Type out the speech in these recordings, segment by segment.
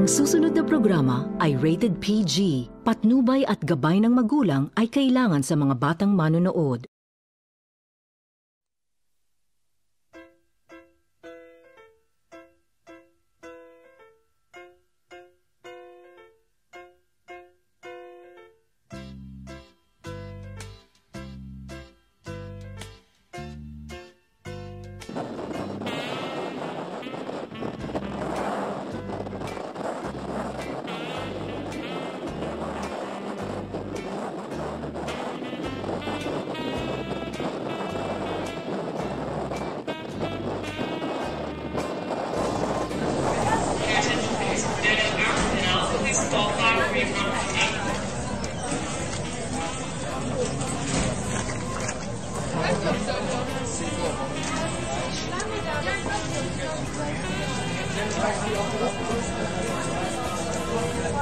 Ang susunod na programa ay rated PG. Patnubay at gabay ng magulang ay kailangan sa mga batang manonood.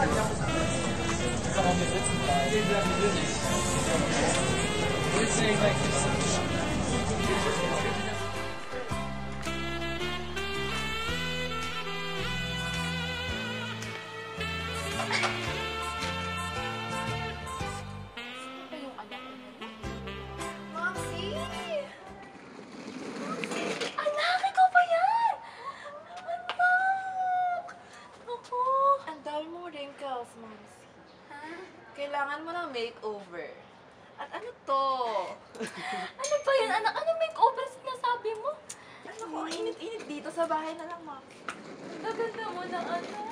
Thank you. Gaganda mo na, anak.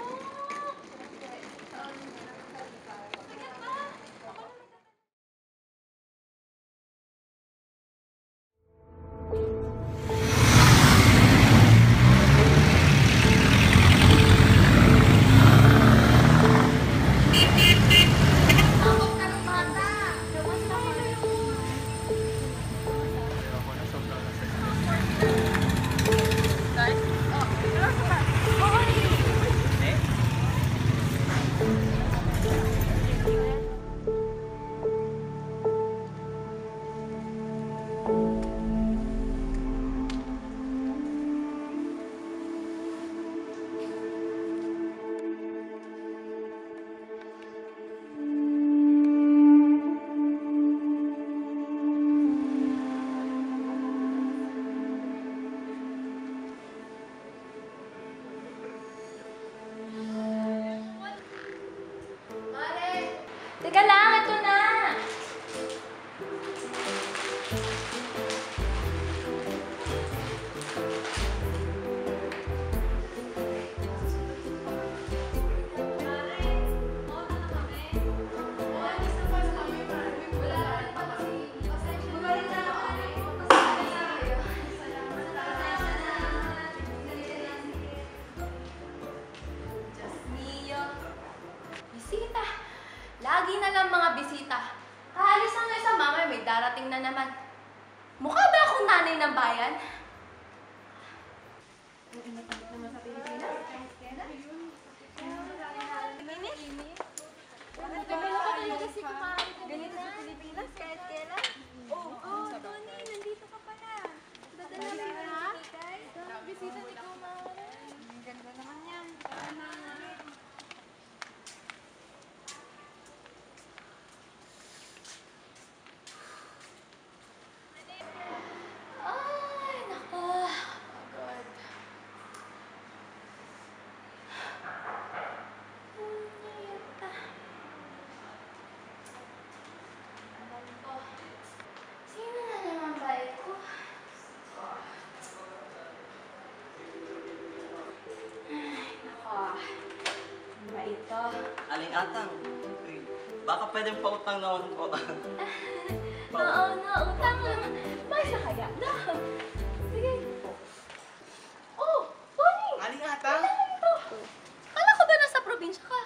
Teka lang, ito Aling atang. Uy, baka pwedeng pautang na ako. Oo, nautang lang. Basta kaya na. Sige. Oh, Tony! Aling atang? Ano ito? Kala ko ba nasa probinsya ka?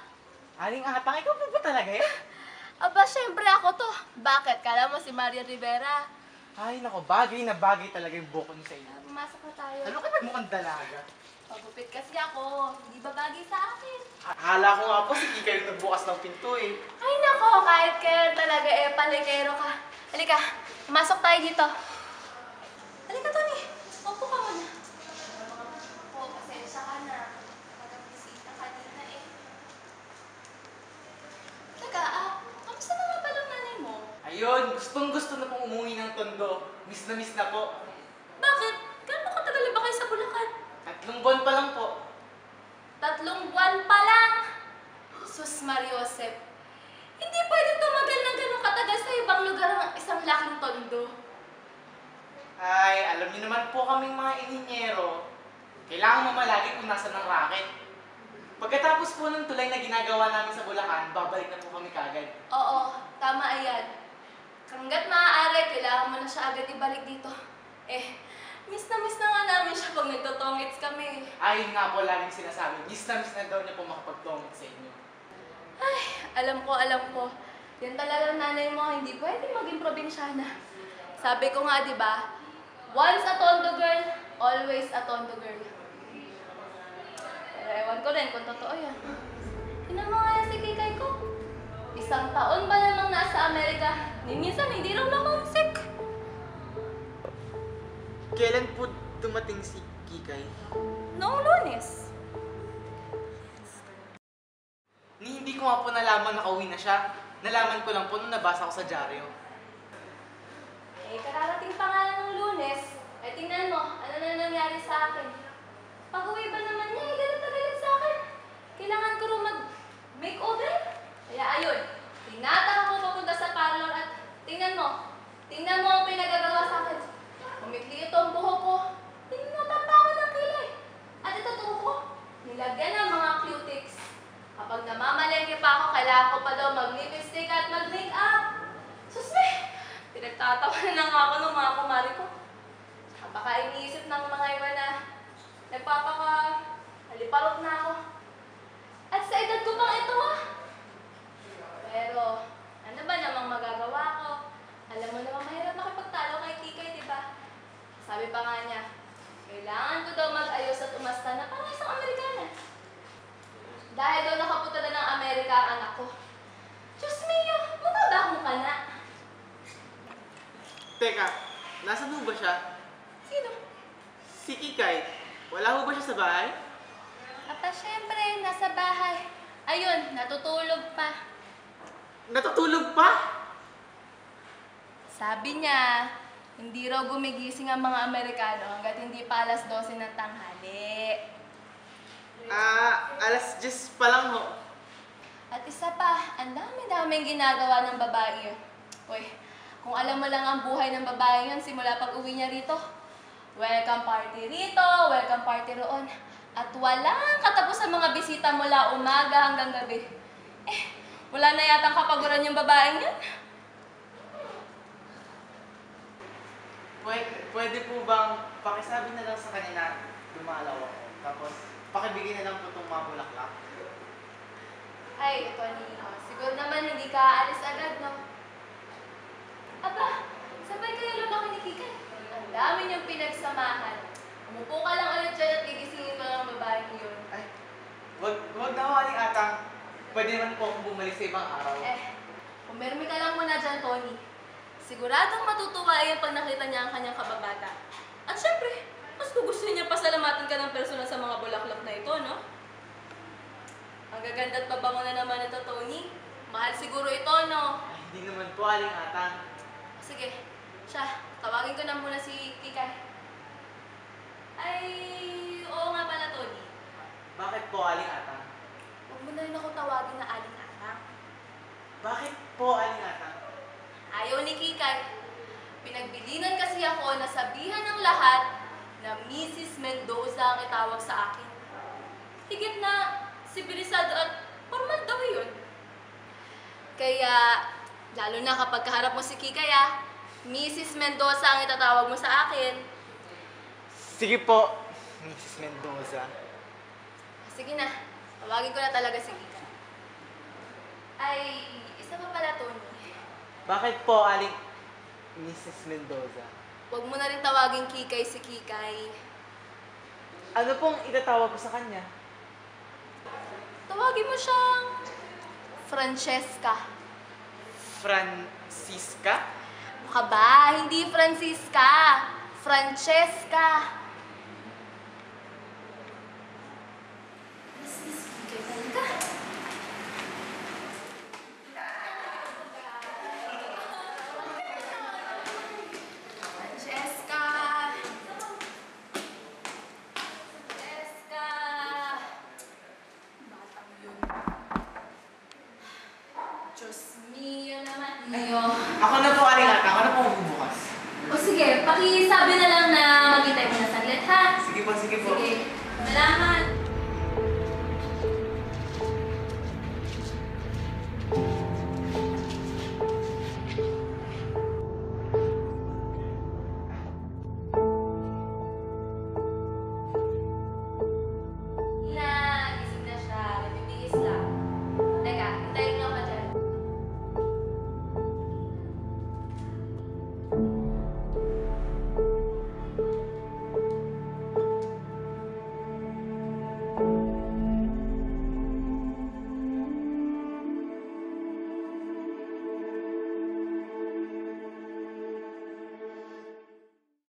Aling atang? Ikaw pa ba talaga eh? Aba, syempre ako to. Bakit? Kala mo si Maria Rivera. Ay, nako, bagay na bagay talaga yung buko sa inyo. Pumasok na tayo. Ano ka ba mukhang dalaga? Pagupit kasi ako, hindi ba bagay sa akin? Ah, hala ko nga po, sige kayo nagbukas ng pinto eh. Ay nako, kahit kaya talaga eh, palikero ka. Halika, masok tayo dito. Halika, Tony. Opo ka muna. Oo, pasensya ka na. Pagkabisita kanina eh. Teka, ah, kamusta na nga palang nanay mo? Ayun, gustong gusto na pong umuwi ng tondo. Miss na miss na po. Tatlong buwan pa lang po. Tatlong buwan pa lang. Sus Mariosep. Hindi pwede tumagal ng gano'ng katagal sa ibang lugar ng isang laking tondo. Ay, alam niyo naman po kaming mga ininyero. Kailangan mamalagi kung nasa ng racket. Pagkatapos po ng tulay na ginagawa namin sa Bulacan, babalik na po kami kagad. Oo, tama yan. Hanggat maaari, kailangan mo na siya agad ibalik dito. Eh, miss na miss na nga namin siya pag nagtotongits kami. Ayun nga po laging sinasabi, miss na miss na daw niya po makapagtongit sa inyo. Ay, alam ko, alam ko. Yan talaga ang nanay mo, hindi pwede maging probinsyana. Sabi ko nga, di ba? Once a tondo girl, always a tondo girl. Pero ewan ko rin kung totoo yan. Tingnan mo nga yan si Kikay ko. Isang taon ba namang nasa Amerika? Ni minsan hindi raw na homesick. Kailan po dumating si Kikay? Noong lunes. Ni hindi ko nga po nalaman na kauwi na siya. Nalaman ko lang po nung nabasa ko sa dyaryo. Eh, kararating pa nga lang ng lunes. Eh, tingnan mo, ano na nangyari sa akin. Pag-uwi ba naman niya, eh, ganun na galit sa akin. Kailangan ko rin mag-makeover. Kaya ayun, tinataka ko papunta sa parlor at tingnan mo, tingnan mo ang pinagagawa. Umikli ito ang buhok ko. Tinatapa ako ng kilay. At ito tuho nilagyan ng mga cutics. Kapag namamalengke pa ako, kailangan ko pa daw mag-lipstick at mag-makeup. Susme! Pinagtatawanan na nga ako ng mga kumari ko. Tsaka baka iniisip ng mga iba na nagpapaka haliparot na ako. At sa edad ko pang ito ah. Pero, ano ba namang magagawa ko? Alam mo naman mahirap makipagtalo kay Kikay, di ba? Sabi pa nga niya, kailangan ko daw mag-ayos at umasta na parang isang Amerikana. Dahil daw nakapunta na ng Amerika ang anak ko. Diyos mio, mukha ba akong kana? Teka, nasan ho ba siya? Sino? Si Kikay, wala ho ba siya sa bahay? Apa, syempre, nasa bahay. Ayun, natutulog pa. Natutulog pa? Sabi niya, hindi raw gumigising ang mga Amerikano hanggat hindi pa alas 12 ng tanghali. Ah, alas 10 pa lang ho. At isa pa, ang dami-daming ginagawa ng babae yun. Uy, kung alam mo lang ang buhay ng babae yun simula pag uwi niya rito. Welcome party rito, welcome party roon. At walang katapos sa mga bisita mula umaga hanggang gabi. Eh, wala na yatang kapaguran yung babaeng yun. Pwede, pwede po bang pakisabi na lang sa kanya na dumalaw ako. Tapos, pakibigay na lang po itong mga bulaklak. Ay, ito ni oh, Siguro naman hindi ka aalis agad, no? Aba, sabay kayo lumaki ni Kikay. Ang dami niyong pinagsamahan. Umupo ka lang ulit dyan at gigisingin ko ng babae yun. Ay, wag, wag na aling atang. Pwede naman po akong bumalik sa ibang araw. Eh, pumirmi ka lang muna dyan, Tony. Siguradong matutuwa yan pag nakita niya ang kanyang kababata. At syempre, mas gugustuhin niya pasalamatan ka ng personal sa mga bulaklak na ito, no? Ang gaganda at mabango na naman ito, Tony. Mahal siguro ito, no? Ay, hindi naman po, aling atang. Sige, siya, tawagin ko na muna si Kikay. Ay, oo nga pala, Tony. Bakit po, aling atang? Huwag mo na rin ako tawagin na aling atang. Bakit po, aling atang? Ayaw ni Kikay. Pinagbilinan kasi ako na sabihan ng lahat na Mrs. Mendoza ang itawag sa akin. Higit na sibilisado at formal daw yun. Kaya, lalo na kapag kaharap mo si Kikay ah, Mrs. Mendoza ang itatawag mo sa akin. Sige po, Mrs. Mendoza. Sige na, tawagin ko na talaga si Kikay. Ay, isa pa pala, Tony. Bakit po, aling Mrs. Mendoza? Huwag mo na rin tawagin Kikay si Kikay. Ano pong itatawag ko sa kanya? Tawagin mo siyang Francesca. Francisca? Mukha ba? Hindi Francisca. Francesca. 没啦。